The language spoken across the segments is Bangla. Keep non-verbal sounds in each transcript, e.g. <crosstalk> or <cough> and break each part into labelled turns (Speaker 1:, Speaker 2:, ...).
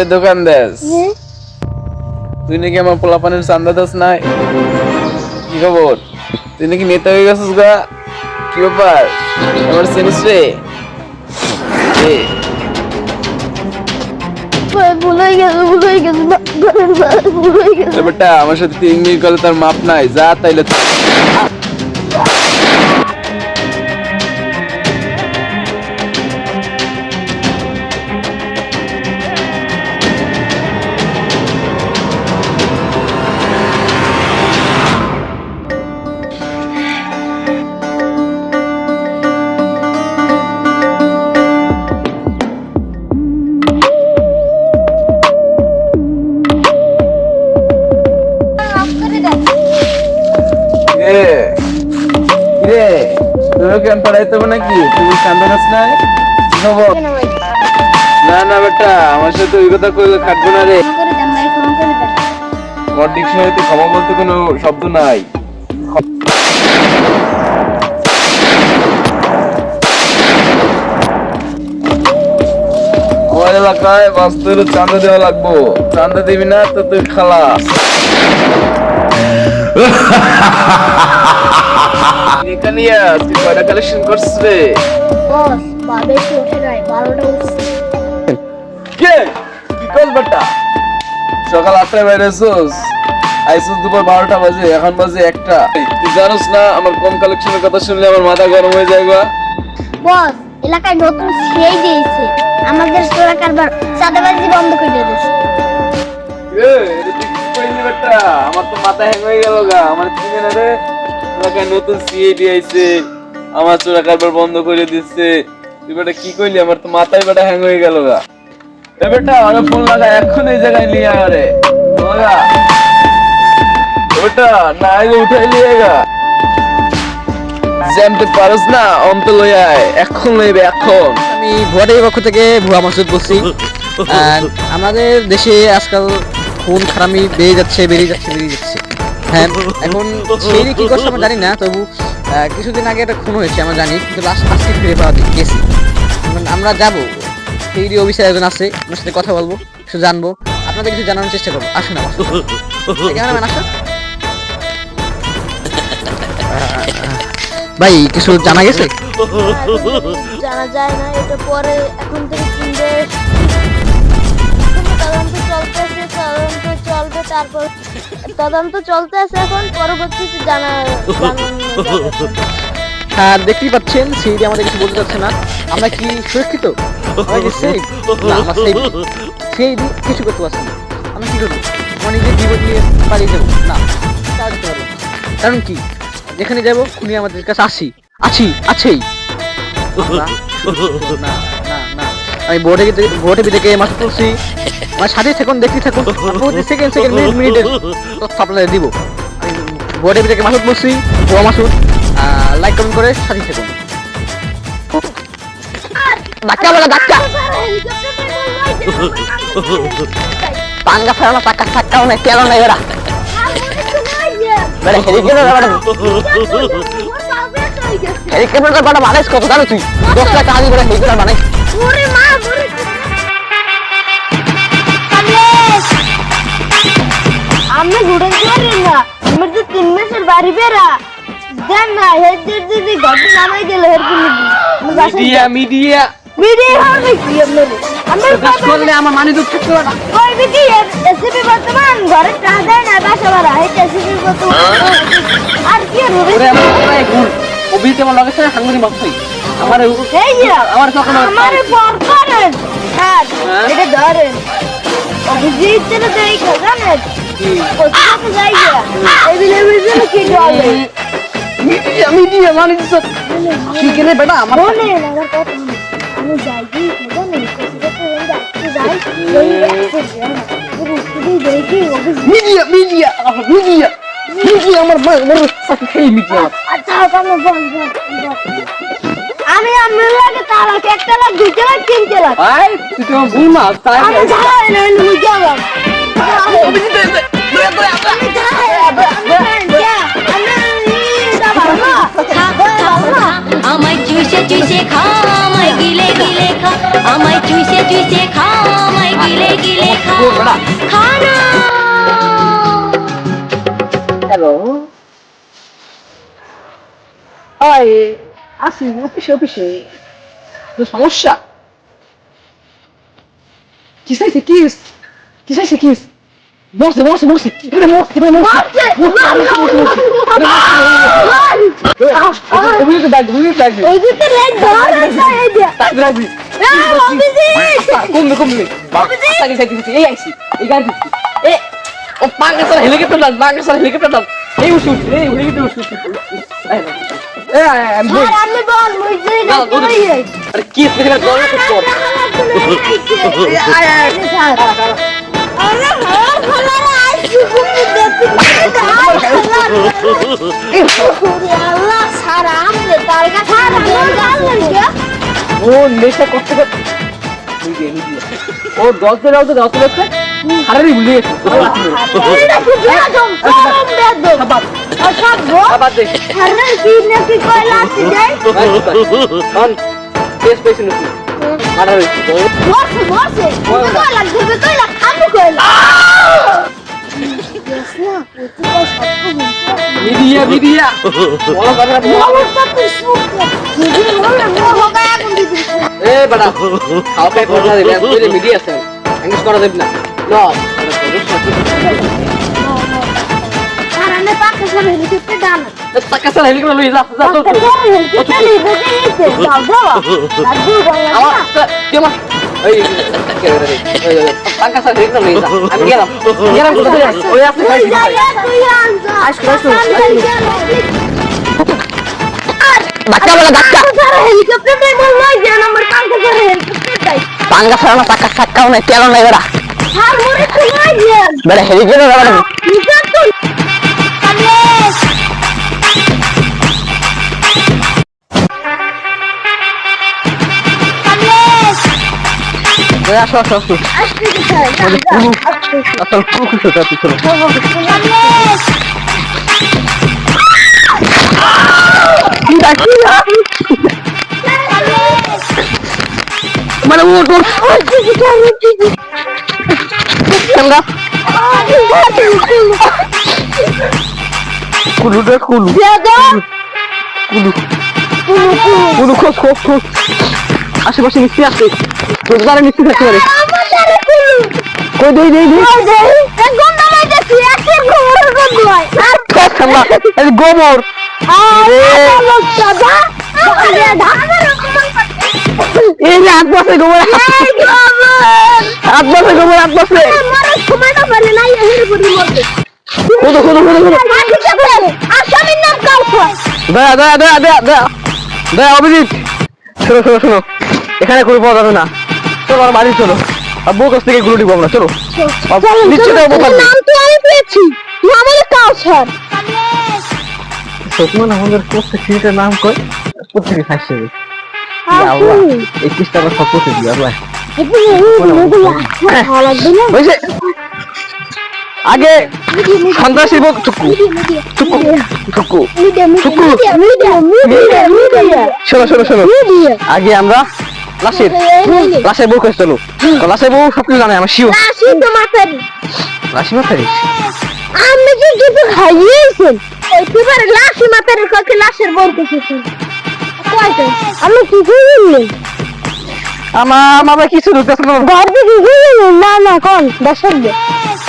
Speaker 1: মোরে দোকান দেস। তুই নাকি আমার পোলাপানের চান্দা দাস নাই? কি খবর? তুই নাকি নেতা হয়ে গেছিস গা? কি ব্যাপার? আমার চিনিস রে? আমার সাথে তিন মিনিট করে তার মাপ নাই। যা তাইলে পড়াইতে হবে নাকি? দাস নাই না না বেটা আমার সাথে ওই কথা কই কাটবো না রে। আমার ডিকশনারিতে ক্ষমা বলতে কোনো শব্দ নাই। আমার এলাকায় বাস্তুর চাঁদা দেওয়া লাগবো। চাঁদা দিবি না তো তুই খালাস। এখানে তুই কয়টা কালেকশন করছিস রে।
Speaker 2: বস বাবে কি ওঠে নাই বারোটা উঠছে।
Speaker 1: কে? কি কল বেটা? সকাল আটটায় বেরিয়েছোস আইসুস। দুপুর বারোটা বাজে এখন বাজে একটা। তুই জানোস না আমার কম কালেকশনের কথা শুনলে আমার মাথা গরম হয়ে যায় গা।
Speaker 2: বস এলাকায় নতুন সেই দিয়েছে। আমাদের চোরা কারবার চাঁদাবাজি বন্ধ করে দিয়েছে।
Speaker 1: এ, বেটা? আমার তো মাথা হ্যাং হয়ে গেল গা। আমার চিনে না রে। এলাকায় নতুন আইছে। আমার চোরা কারবার বন্ধ করে দিচ্ছে। তুই বেটা কি কইলি? আমার তো মাথায় বেটা হ্যাং হয়ে গেল গা। এ বেটা আরে ফোন লাগা এখন এই জায়গায় নিয়ে আয় লাগা। ওটা না আগে উঠাই নিয়ে গা। জ্যামতে পারস না অন্ত লই আয়। এখন লইবে এখন।
Speaker 3: আমি ভুয়াটের পক্ষ থেকে ভুয়া মাসুদ বলছি। <laughs> আর আমাদের দেশে আজকাল খুন খারামি বেড়ে যাচ্ছে বেরিয়ে যাচ্ছে বেরিয়ে যাচ্ছে। হ্যাঁ এখন সেই কি করছে আমরা জানি না, তবু কিছুদিন আগে একটা খুন হয়েছে, আমরা জানি, কিন্তু লাস্ট আজকে ফিরে পাওয়া গেছি আমরা যাব, সেই অফিসের একজন আছে, আপনার সাথে কথা বলব, কিছু জানব, আপনাদের কিছু জানানোর চেষ্টা করব। আসুন আমার আসুন। ভাই, কিছু জানা গেছে?
Speaker 2: জানা যায় না, এটা পরে, এখন থেকে চলবে তারপর তদন্ত চলতেছে এখন, পরবর্তীতে জানা
Speaker 3: হ্যাঁ দেখতেই পাচ্ছেন সেইটি আমাদের কিছু বলতে চাচ্ছে না। আমরা কি সুরক্ষিত? সেই কিছু করতে পারছি না। আমরা কি করব? আমরা নিজের জীবন পালিয়ে যাব। না। কারণ কি? যেখানে যাব, খুনি আমাদের কাছে আসি। আছি, আছেই। না না না। আমি বোর্ডে বোর্ডে বিদেকে মাস পড়ছি আমার সাথে থাকুন দেখতে থাকুন। প্রতি সেকেন্ড সেকেন্ড মিনিট মিনিটের তথ্য আপনাদের দিব। আমি বোর্ডে বিদেকে মাসুদ পড়ছি বোয়া মাসুদ। লাইক কমেন্ট করে সাথে থাকুন। ধাক্কা বলা ধাক্কা পাঙ্গা ফেরানো টাকা টাকাও নাই তেলও নাই এরা বেড়ে হেলিকপ্টার <laughs> বানাইস কত জানো তুই? দশ টাকা দিয়ে হেলিকপ্টার বানাইস।
Speaker 2: আমি ঘুরে যাই না আমার তো তিন মাসের বাড়ি বেড়া। দেন না হেদের দিদি ঘরে নামাই দিল হের
Speaker 1: মিডিয়া মিডিয়া।
Speaker 2: ভিডিও হবে কি আপনার আমার
Speaker 3: কাজ করলে আমার মানি দুধ থাকতে পারে
Speaker 2: ওই দিদি এসিপি বর্তমান ঘরে টাকা দেয় না বাসা ভাড়া। এই এসিপি বর্তমান আর কি আর হবে?
Speaker 3: ওরে আমার কথাই ভুল। অভিজিৎ আমার লগে সাথে সাংবাদিক মাসুই আমার
Speaker 2: এই যে
Speaker 3: আমার তখন
Speaker 2: আমার পর করেন হ্যাঁ
Speaker 3: হ্যাঁ?
Speaker 2: এটা ধরেন। অভিজিৎ যাই
Speaker 3: মিডিয়া মিডিয়া
Speaker 2: জানেন? Abhijit
Speaker 3: media media media. Media আমার বড় সাথে খেয়ে মিডিয়া
Speaker 2: আচ্ছা আমি বল বল বল। আমি আমি লাগে তারা একটা লাখ দুইটা লাখ তিনটে লাখ।
Speaker 3: আই তুই তো ভুল না তাই
Speaker 2: আমি ধারাই না আমি গেলাম
Speaker 4: আমায় চুষে চুষে
Speaker 3: অফিসে সমস্যা? কি চাইছে কি? কি চাইছে কি? মরছে মরছে মরছে এটা মরছে এটা মরছে কমবে কমবে এই আইছি এই দিচ্ছি এ ও পাঙ্গা সারা হেলিকপ্টার ডাক পাঙ্গা সারা হেলিকপ্টার ডাক এই উঠি উঠি এই হেলিকপ্টার উঠি উঠি এ আমি
Speaker 2: আর আমি বল মুই যে
Speaker 3: না, দৌড়ে। আরে কি স্পেশাল দরজা কর
Speaker 2: আরে হ্যাঁ আর
Speaker 3: ও নেশা করতে করতে। ও দলতে দলতে দলতে দলতে হারারি ভুলে গেছে।
Speaker 2: এটা কি নাকি কইলা আছে যাই <laughs>
Speaker 3: মারা হয়েছে
Speaker 2: বসে বসে তুমি কইলা তুমি কইলা আমি কইলা তো
Speaker 3: মিডিয়া মিডিয়া বলো কথা বলো
Speaker 2: অবস্থা তুই সুখ যদি মনে মোহ গায়া কোন দিদি
Speaker 3: এ বড়া কাউকে কথা দিবে তুই মিডিয়া আছে ইংলিশ করা দেব না ন
Speaker 2: কারণে পাকে সরে হেলিকপ্টার ডান
Speaker 3: টাকা সারা হেলিকপ্টার লই যা যা তো
Speaker 2: পাকে সরে হেলিকপ্টার নিয়ে বসে গেছে যাও যাও দাদু
Speaker 3: আমার
Speaker 2: বললা
Speaker 3: কেমন এই টাকা সারা হেলিকপ্টার লই যা আমি গেলাম গেলাম কোথায় আসো আসো আসো। আসল পুকুর তো তুই চলো। মানে ও তো
Speaker 2: আসতে দিছাই
Speaker 3: কেমন কুলু দে কুলু। কুলু।
Speaker 2: কুলু কুলু
Speaker 3: খোঁজ খোঁজ খোঁজ। আশেপাশে নিশ্চয়ই আছে। রোজগারে নিশ্চয়ই থাকতে পারে। কই দেই দেই দেই। গোবর। এই যে দয়া দয়া দয়া দয়া দয়া অভিজিৎ। শোনো শোনো শোনো। এখানে কোনো পাওয়া যাবে না। চলো আমার বাড়ি চলো। আর বউ কাছ থেকে গুলো নিবো আমরা চলো। নিশ্চিত হব থাকবে
Speaker 2: নাম তো আমি পেয়েছি। কাউসার
Speaker 3: সত্যমান আমাদের প্রত্যেক নাম প্রত্যেকে খাইছে এই কিস্তা আবার সব করতে দিই আল্লাহ। বুঝছে আগে সন্ত্রাসী বক চুকু। চুকু চুকু। চুকু। শোনো শোনো শোনো আগে আমরা লাশের লাশের বউ লাশের বউ সব কিছু জানে আমার শিও লাশি মাথায়
Speaker 2: আমি যে কিছু খাইয়েছেন একেবারে লাশি মাথার কাছে লাশের কিছু আমি কিছু বললেন
Speaker 3: আমার কিছু ঢুকতেছে না।
Speaker 2: না না কোন দর্শক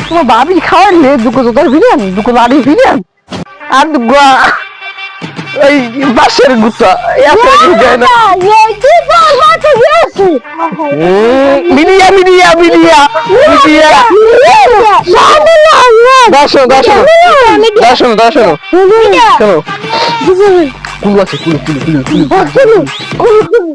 Speaker 3: তোমার খাওয়াইলে দুটো জোতার ভিলেন দুটো লাড়ি ভিলেন আর এই বাসের গুতা এত কিছু দেয় না মিডিয়া মিডিয়া মিডিয়া মিডিয়া দর্শন দর্শন দর্শন দর্শন শোনো। কুলু আছে কুলু কুলু কুলু কুলু
Speaker 2: কুলি।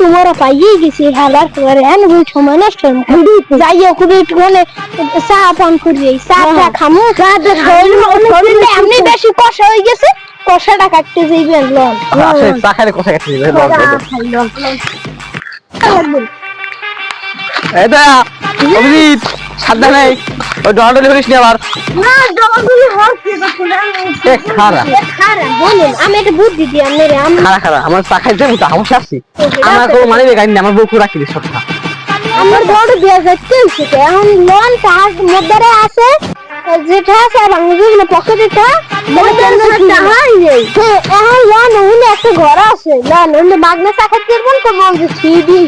Speaker 2: তোমার পাইয়ে গেছি হালার করে হ্যাঁ বই সময় নষ্ট যাইও কুলি মানে চা পান করি চাটা খামু। চাটা শরীরে এমনি বেশি কষা হয়ে গেছে কষাটা কাটতে যাইবেন লন
Speaker 3: চা খাইলে কাটতে দিবে এটা অভিজিৎ। সাবধানে ওই ডলাডলি করিস নি আবার।
Speaker 2: না ডলাগুলি হচ্ছে
Speaker 3: এ খারা।
Speaker 2: বলুন আমি একটা বুদ্ধি দিই আপনারে আমি
Speaker 3: খারা খারা আমার চা খাইতে তো আছে। আমার কোনো মানে আমার বউকে রাখি দিস সবটা।
Speaker 2: আমার বড় বিয়ে যাচ্ছে এখন লোন তাহার মধ্যে আছে যেটা আছে আমি যেগুলো পকেটেটা এখন লোন হইলে একটা ঘর আছে। লোন হইলে বাগনা চাকা দিবেন তো বলছে সিডি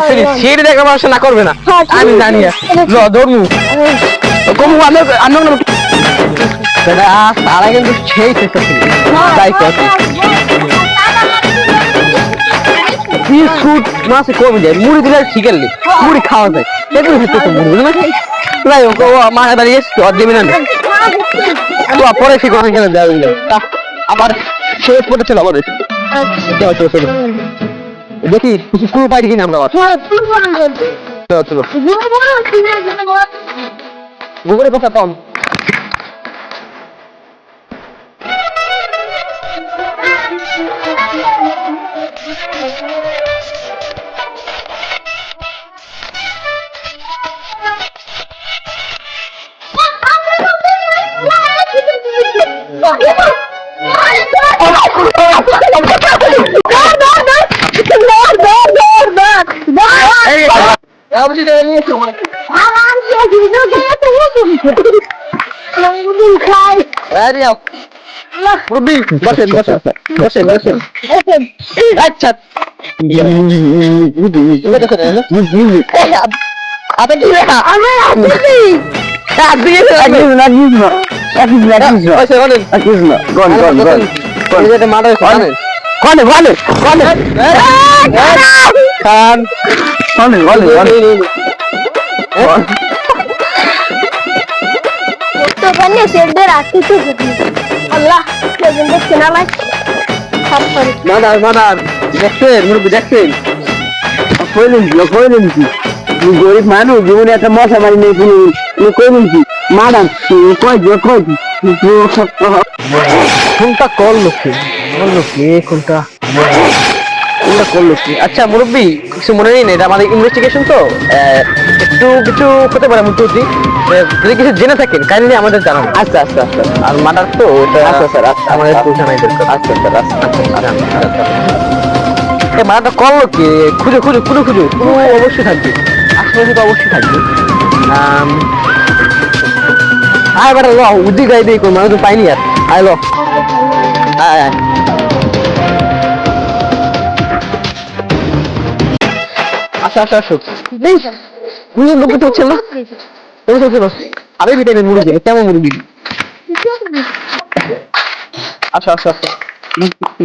Speaker 3: আসলে সিঁড়ি দেখা মানুষ না করবে না।
Speaker 2: হ্যাঁ,
Speaker 3: আমি জানি ল দৌড়ু কমু আমি আমি দাদা তারা কিন্তু সেই চেষ্টা ছিল। তাই কথা বিস্কুট মাসে কমে যায় মুড়ি দিলে ঠিক আছে মুড়ি খাওয়া যায়। এগুলো হচ্ছে তো মুড়ি বুঝলে হোক ও মা দাঁড়িয়ে দেবে না। তো পরে ঠিক গেলে দেওয়া হয়ে আবার শেষ পড়ে ছিল আমাদের চলো চলো চলো। দেখি কিছু কোনো পাই কিনা আমরা চলো চলো। গুগলে কথা কম। আরে মুরব্বি বসেন বসেন বসেন বসেন আচ্ছা আপনি কি লেখা আমি আসছি আপনি কি লেখা রাখিস না রাখিস না রাখিস না আচ্ছা বলেন রাখিস না গন গন গন কোন যেটা মারা কোনে কোনে কোনে কোনে খান কোনে কোনে কোনে
Speaker 2: তো বনে সেডে রাখতে তো আল্লাহ কেজন দেখছে না ভাই সব করে
Speaker 3: মাদার মাদার দেখছেন মুরব্বি দেখছেন? কইলেন কি কইলেন কি? তুই গরিব মানুষ জীবনে একটা মশা মারি নেই তুমি তুমি কইলেন কি? মাদার কই যে কই কোনটা করল কি করল কি কোনটা কোনটা? করল কি আচ্ছা মুরব্বি কিছু মনে নেই না এটা আমাদের ইনভেস্টিগেশন তো। একটু কিছু হতে পারে মুরব্বি যদি কিছু জেনে থাকেন কাইন্ডলি আমাদের জানান। আচ্ছা আচ্ছা আচ্ছা। আর মাদার তো এটা আচ্ছা স্যার আমাদের একটু জানাই দরকার। আচ্ছা স্যার আচ্ছা আচ্ছা এ মারাটা করল কি? খুঁজে খুঁজো খুঁজো খুঁজো। কোনো অবশ্যই থাকবে। আশেপাশে তো অবশ্যই থাকবে আয় বেটা ল উদি গাই দিই কোন মানুষ তো পাইনি আর। আয় ল। আয় আয়। আসো আসো আসো নেই বুঝে লোক তো হচ্ছে না ওই তো চলো আরে ভিটামিন মুরগি কেমন মুরগি আচ্ছা আচ্ছা আচ্ছা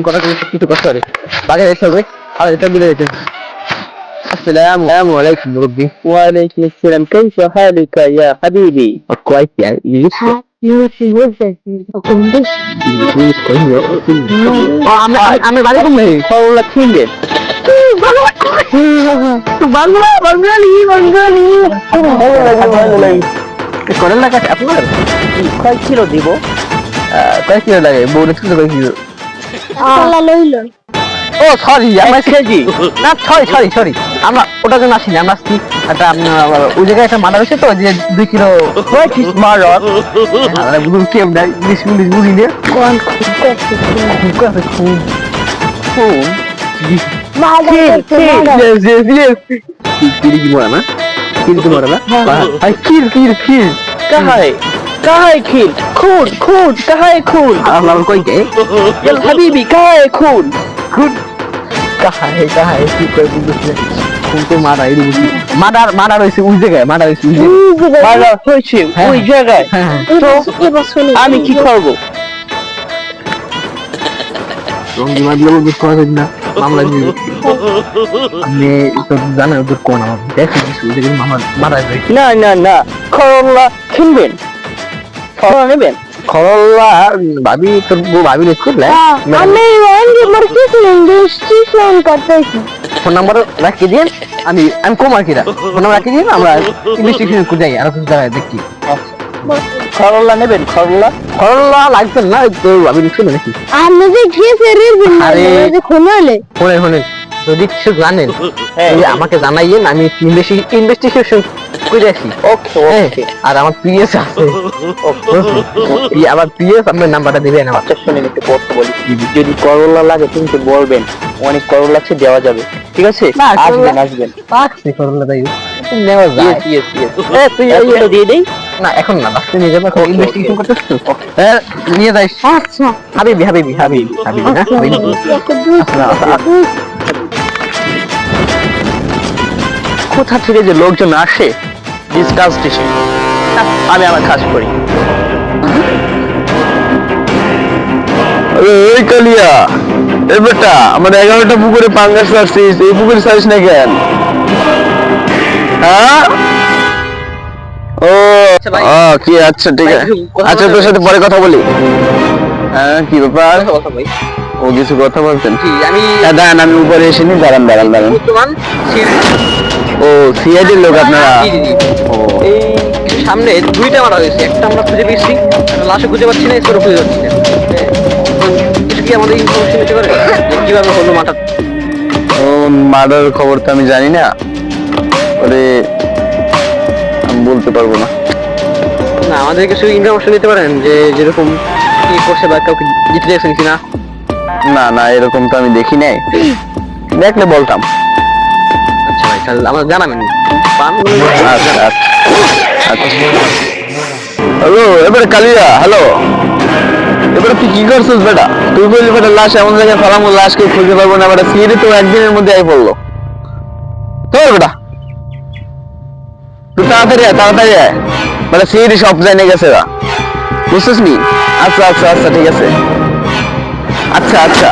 Speaker 3: কথা কিছু কষ্ট করে বাজারে এসে হবে আর এটা বিলে যেতে السلام عليكم ربي وعليكم السلام كيف حالك يا حبيبي كويس يعني لسه আমি বাড়ি কমে সরলা কিনবে বাংলা বাঙালি বাঙালি। করেন না কাছে আপনার কয় কিলো দিব? কয় কিলো লাগে? বউরে কিলো কয় কিলো?
Speaker 2: লইল
Speaker 3: ও সরি আমরা খেয়েছি না সরি সরি সরি আমরা ওটার জন্য আসিনি আমরা আসছি একটা ওই জায়গায় একটা মারা হয়েছে তো যে দুই কিলো মারার। বুঝুন কি আমরা ইংলিশ ইংলিশ বুঝি না।
Speaker 2: কোন
Speaker 3: খুব খুব খুব
Speaker 2: ভালো
Speaker 3: Yes, yes, yes. কিরি কি মরা না? কিরি কি মরা না? আই কির কির কির কাহাই? কাহাই কির খুন খুন কাহাই খুন? আল্লাহ কই কে ইল হাবিবি কাহাই খুন? খুন। কাহাই কাহাই কি কই বুঝছিস খুন মারা এই বুঝি মারার মারা রইছে ওই জায়গায় মারা রইছে ওই জায়গায়। মারা হয়েছে ওই জায়গায়। তো আমি কি করব? রঙ্গি না। মামলা আপনি তো জানেন ওদের কোন আমার দেখে কিছু ওদের মামা মারা যায়। না না না করলা কিনবেন। করলা নেবেন? করলা ভাবি তোর বউ ভাবি নিয়ে করলে?
Speaker 2: আমি ওয়ান্ডি মার্কেট ইনভেস্টিগেশন করতেছি
Speaker 3: ফোন নাম্বার রাখি দিন আমি আমি কম আর কিরা ফোন নাম্বার রাখি দিন আমরা ইনভেস্টিগেশন করে যাই আর কিছু জায়গায় দেখি। করলা নেবেন? করলা করলা লাগবে না তো ভাবি নিচ্ছে নাকি
Speaker 2: আমি যে খেয়েছে রে
Speaker 3: আরে।
Speaker 2: খুনালে
Speaker 3: যদি কিছু জানেন
Speaker 5: হ্যাঁ।
Speaker 3: আমাকে জানাইয়েন আমি ইনভেস্টিগেশন করে আসি।
Speaker 5: ওকে
Speaker 3: হ্যাঁ,
Speaker 5: ওকে
Speaker 3: আর আমার পিএস আছে। আমার পিএস আপনার নাম্বারটা দিবেন আমার
Speaker 5: আচ্ছা শুনেন একটু কথা বলি। যদি করলা লাগে তুমি তো বলবেন অনেক করলা আছে দেওয়া যাবে। ঠিক আছে? আসবেন আসবেন।
Speaker 3: পাকছি করলে তাই নেওয়া যায়।
Speaker 5: ইয়েস ইয়েস ইয়েস
Speaker 3: এ, তুই
Speaker 5: দিয়ে দেই?
Speaker 3: না এখন না নিয়ে যাব এখন ইনভেস্টিগেশন
Speaker 5: okay.
Speaker 3: করতেছ তো? হ্যাঁ নিয়ে যাইস
Speaker 2: আচ্ছা।
Speaker 3: হাবিবি হাবিবি হাবিবি হাবিবি হ্যাঁ? হাবিবি।
Speaker 2: একটা দুধ
Speaker 3: আচ্ছা, আচ্ছা, আচ্ছা।
Speaker 5: কোথা থেকে যে লোকজন আসে ডিসকাস্টেশন আমি আমার কাজ করি।
Speaker 6: ওই কালিয়া এ বেটা আমার এগারোটা পুকুরে পাঙ্গাস ছাড়ছিস এই পুকুরে ছাড়িস না কেন? হ্যাঁ?
Speaker 3: আচ্ছা
Speaker 6: কি আচ্ছা ঠিক আছে। আচ্ছা তোর সাথে পরে কথা বলি। হ্যাঁ কি ব্যাপার? ও কিছু কথা বলতেন?
Speaker 3: আমি
Speaker 6: হ্যাঁ, দাঁড়ান আমি উপরে এসে নি দাঁড়ান দাঁড়ান দাঁড়ান। ও সিআইডির লোক আপনারা। ও।
Speaker 3: এই সামনে দুইটা মারা হয়েছে। একটা আমরা খুঁজে পেয়েছি লাশও খুঁজে পাচ্ছি না এছাড়াও খুঁজে পাচ্ছি না। কিছু কি আমাদের ইনফরমেশন দিতে পারে কীভাবে হলো মাটা
Speaker 6: ও মার্ডার খবর তো আমি জানি না। ওরে আমি বলতে পারব না।
Speaker 3: না আমাদের কিছু ইনফরমেশন দিতে পারেন যে যেরকম কি করছে বা কাউকে জিতে দিয়েছেন কিনা।
Speaker 6: না না এরকম তো আমি দেখি নাই। দেখলে বলতাম।
Speaker 3: আচ্ছা ভাই তাহলে আমার জানাবেন। পান
Speaker 6: আচ্ছা আচ্ছা। হ্যালো এবারে কালিয়া হ্যালো। এবারে তুই কি করছিস বেটা? তুই বললি বেটা লাশ এমন জায়গায় ফেলাম লাশকে খুঁজে পারব না বেটা। সিঁড়ি তো একদিনের মধ্যে আই পড়ল। তো বেটা। তাড়াতাড়ি আয় তাড়াতাড়ি আয়। বেটা সিঁড়ি সব জানে গেছে রা বুঝছিস নি? আচ্ছা আচ্ছা আচ্ছা ঠিক আছে। আচ্ছা আচ্ছা।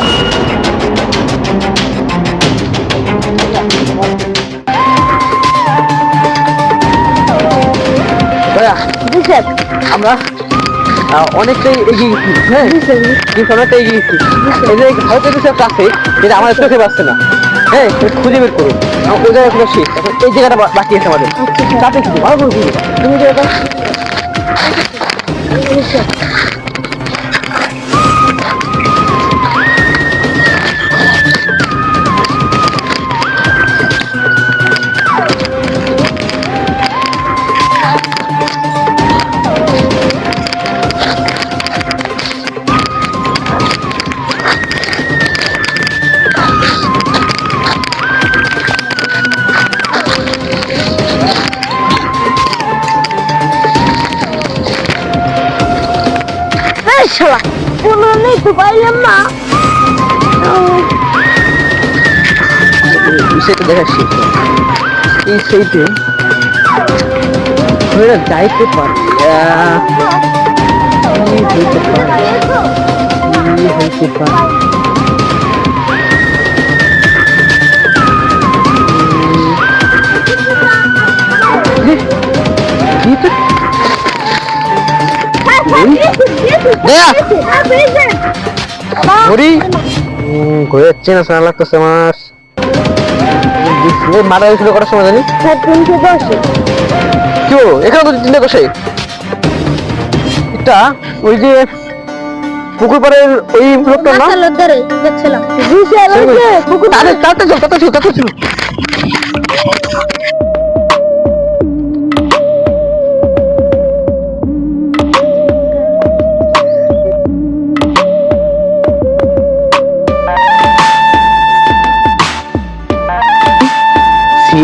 Speaker 3: আমরা অনেকটাই এগিয়ে গেছি। হ্যাঁ কিন্তু অনেকটা এগিয়ে গেছি। এই যে হয়তো কিছু একটা আছে যেটা আমাদের চোখে পাচ্ছে না। হ্যাঁ খুঁজে বের করুন। আমার ওই জায়গা শেষ এখন এই জায়গাটা বাকি আছে আমাদের। তাতে কিছু ভালো করে তুমি যে
Speaker 2: শালা কোনো নেই তো পাইলাম না
Speaker 3: সেটা দেখাচ্ছি। এই সেইটে ওরা যাইতে পারে হইতে পারে? হইতে পারে? তো? দেয়া। ঘড়ি ঘড়ি যাচ্ছে না শোনা লাগতেছে আমার মারা হয়েছিল কটার সময় জানি?
Speaker 2: স্যার
Speaker 3: কি এখানে তো চিন্তা করছে এটা ওই যে পুকুর পাড়ের ওই লোকটা না তাতে চল তাতে চল তাতে চল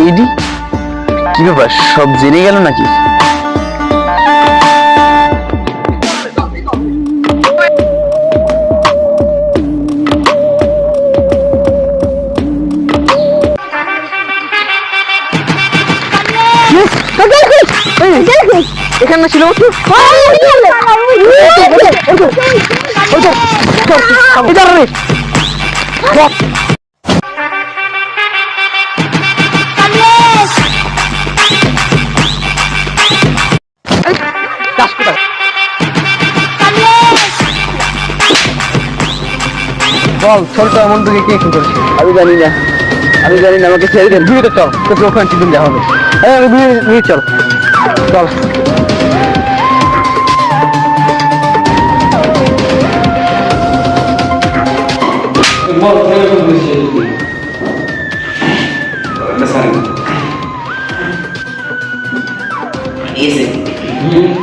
Speaker 6: সিআইডি কি ব্যাপার সব জেনে গেল নাকি
Speaker 3: এখানে ছিল রে বল ছোট এমন তোকে কে কি করেছে?
Speaker 6: আমি জানি না। আমি জানি না আমাকে ছেড়ে দেন।
Speaker 3: ভিড়ে চল তোকে ওখানে টিফিন দেওয়া হবে। হ্যাঁ আমি ভিড়ে ভিড়ে চল। চল। Ese. Hmm.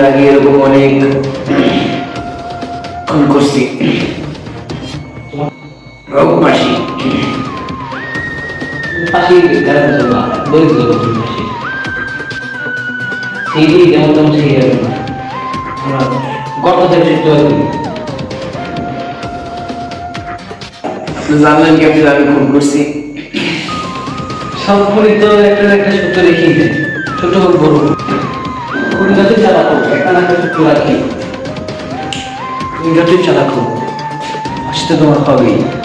Speaker 5: আমি আগে এরকম অনেক করছি।
Speaker 3: সেই যেমন তেমন সেই গর্ত থেকে সৃষ্টি
Speaker 5: আপনি জানলেন কি আপনি আমি খুন করছি।
Speaker 3: সব তো একটা একটা সূত্র রেখেই দেয় ছোট হোক বড় যতই চালাক হোক একটা না সূত্র রাখি তুমি যতই ফাঁসি তোমার হবেই।